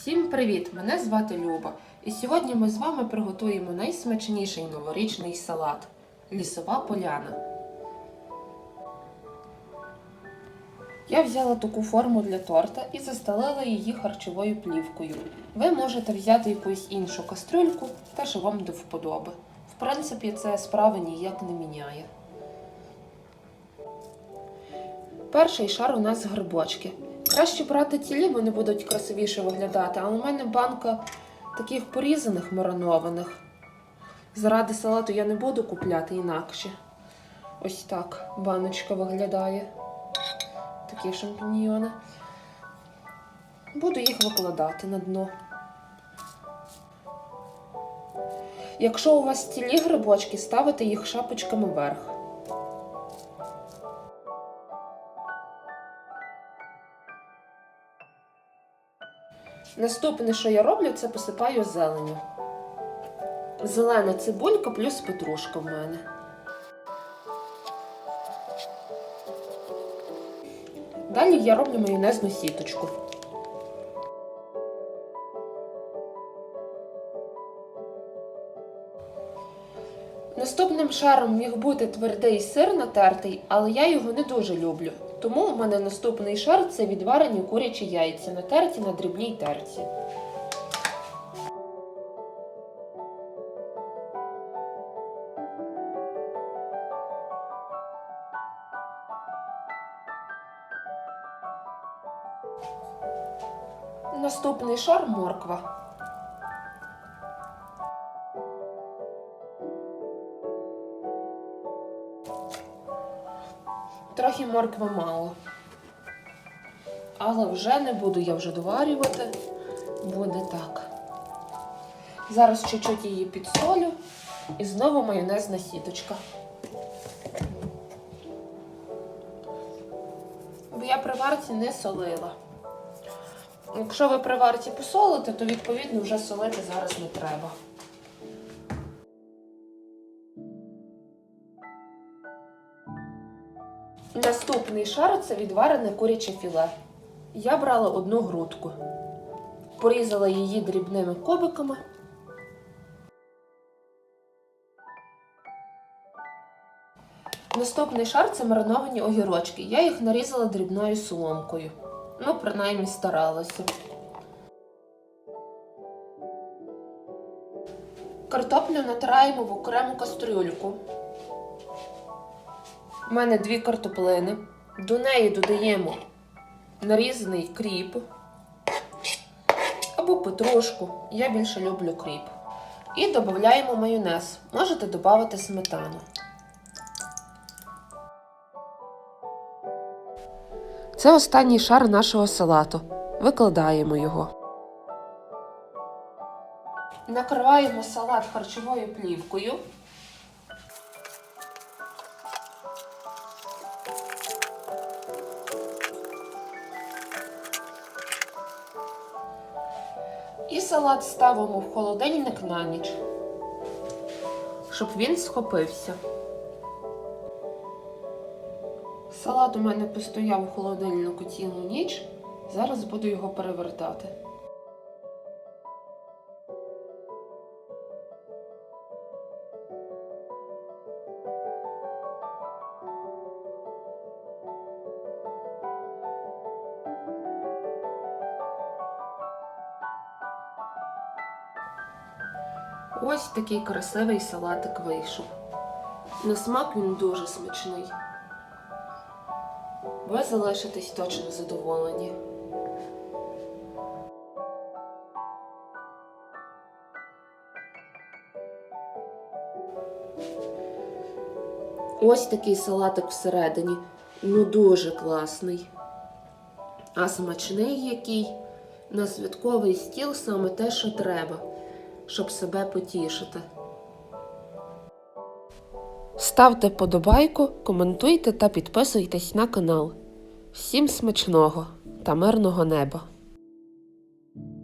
Всім привіт! Мене звати Люба. І сьогодні ми з вами приготуємо найсмачніший новорічний салат лісова поляна. Я взяла таку форму для торта і застелила її харчовою плівкою. Ви можете взяти якусь іншу кастрюльку, та що вам до вподоби. В принципі, це справи ніяк не міняє. Перший шар у нас грибочки. Краще брати цілі, вони будуть красивіше виглядати, але у мене банка таких порізаних маринованих. Заради салату я не буду купляти інакше. Ось так баночка виглядає. Такі шампіньйони. Буду їх викладати на дно. Якщо у вас цілі грибочки, ставите їх шапочками вверх. Наступне, що я роблю, це посипаю зеленю. Зелена цибулька плюс петрушка в мене. Далі я роблю майонезну сіточку. Наступним шаром міг бути твердий сир натертий, але я його не дуже люблю. Тому у мене наступний шар це відварені курячі яйця, натерті на дрібній терці. Наступний шар морква. Трохи моркви мало. Але вже не буду я вже доварювати. Буде так. Зараз чуть-чуть її підсолю і знову майонезна сіточка. Бо я при варці не солила. Якщо ви при варці посолите, то відповідно вже солити зараз не треба. Наступний шар це відварене куряче філе. Я брала одну грудку, порізала її дрібними кубиками. Наступний шар це мариновані огірочки. Я їх нарізала дрібною соломкою. Ну, принаймні старалася. Картоплю натираємо в окрему кастрюльку. У мене дві картоплини. До неї додаємо нарізаний кріп або петрушку. Я більше люблю кріп. І додаємо майонез. Можете додати сметану. Це останній шар нашого салату. Викладаємо його. Накриваємо салат харчовою плівкою. Салат ставимо в холодильник на ніч, щоб він схопився. Салат у мене постояв у холодильнику цілу ніч. Зараз буду його перевертати. Ось такий красивий салатик вийшов. На смак він дуже смачний. Ви залишитесь точно задоволені. Ось такий салатик всередині. Ну дуже класний. А смачний який на святковий стіл саме те, що треба, щоб себе потішити. Ставте подобайку, коментуйте та підписуйтесь на канал. Всім смачного та мирного неба!